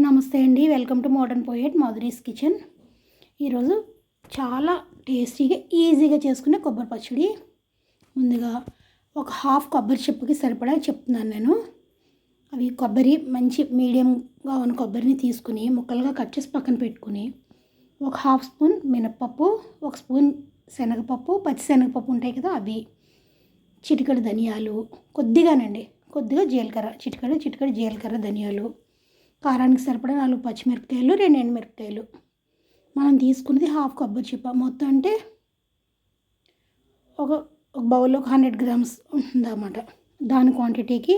నమస్తే అండి welcome to modern poet Madhuri's kitchen. ఈరోజు చాలా టేస్టీగా ఈజీగా చేసుకునే కొబ్బరి పచ్చడి. ముందుగా ఒక హాఫ్ కొబ్బరి చెప్పుకి సరిపడా చెప్తున్నాను నేను. అవి కొబ్బరి మంచి మీడియంగా ఉన్న కొబ్బరిని తీసుకుని ముక్కలుగా కట్ చేసి పక్కన పెట్టుకుని ఒక హాఫ్ స్పూన్ మినప్పప్పు ఒక స్పూన్ శనగపప్పు పచ్చి శనగపప్పు ఉంటాయి కదా అవి చిటికడి ధనియాలు కొద్దిగానండి కొద్దిగా జీలకర్ర చిటికడి చిటికడి జీలకర్ర ధనియాలు. కారానికి సరిపడా నాలుగు పచ్చిమిరపకాయలు రెండు ఎండుమిరపకాయలు. మనం తీసుకున్నది హాఫ్ కొబ్బరి చిప్ప. మొత్తం అంటే ఒక ఒక బౌల్లో ఒక హండ్రెడ్ గ్రామ్స్ ఉందన్నమాట. దాని క్వాంటిటీకి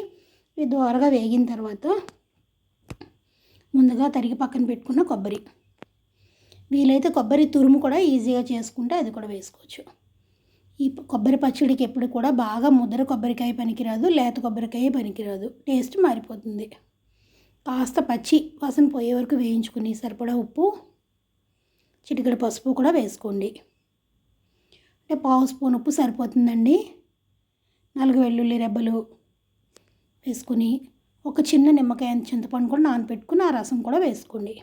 ఇది దోరగా వేగిన తర్వాత ముందుగా తరిగి పక్కన పెట్టుకున్న కొబ్బరి. వీలైతే కొబ్బరి తురుము కూడా ఈజీగా చేసుకుంటే అది కూడా వేసుకోవచ్చు. ఈ కొబ్బరి పచ్చడికి ఎప్పుడు కూడా బాగా ముద్ర కొబ్బరికాయ పనికిరాదు లేత కొబ్బరికాయ పనికిరాదు. టేస్ట్ మారిపోతుంది. కాస్త పచ్చి వాసన పోయే వరకు వేయించుకుని సరిపడా ఉప్పు చిటికడ పసుపు కూడా వేసుకోండి. అంటే పావు స్పూన్ ఉప్పు సరిపోతుందండి. నాలుగు వెల్లుల్లి రెబ్బలు వేసుకుని ఒక చిన్న నిమ్మకాయ చింతపండు కూడా నానపెట్టుకుని ఆ రసం కూడా వేసుకోండి.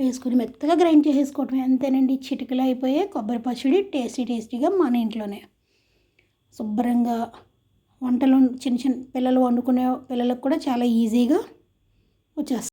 వేసుకుని మెత్తగా గ్రైండ్ చేసేసుకోవటం అంతేనండి. చిటికలు అయిపోయే కొబ్బరి పచ్చడి టేస్టీ టేస్టీగా మన ఇంట్లోనే. శుభ్రంగా వంటలు చిన్న చిన్న పిల్లలు వండుకునే పిల్లలకు కూడా చాలా ఈజీగా muchas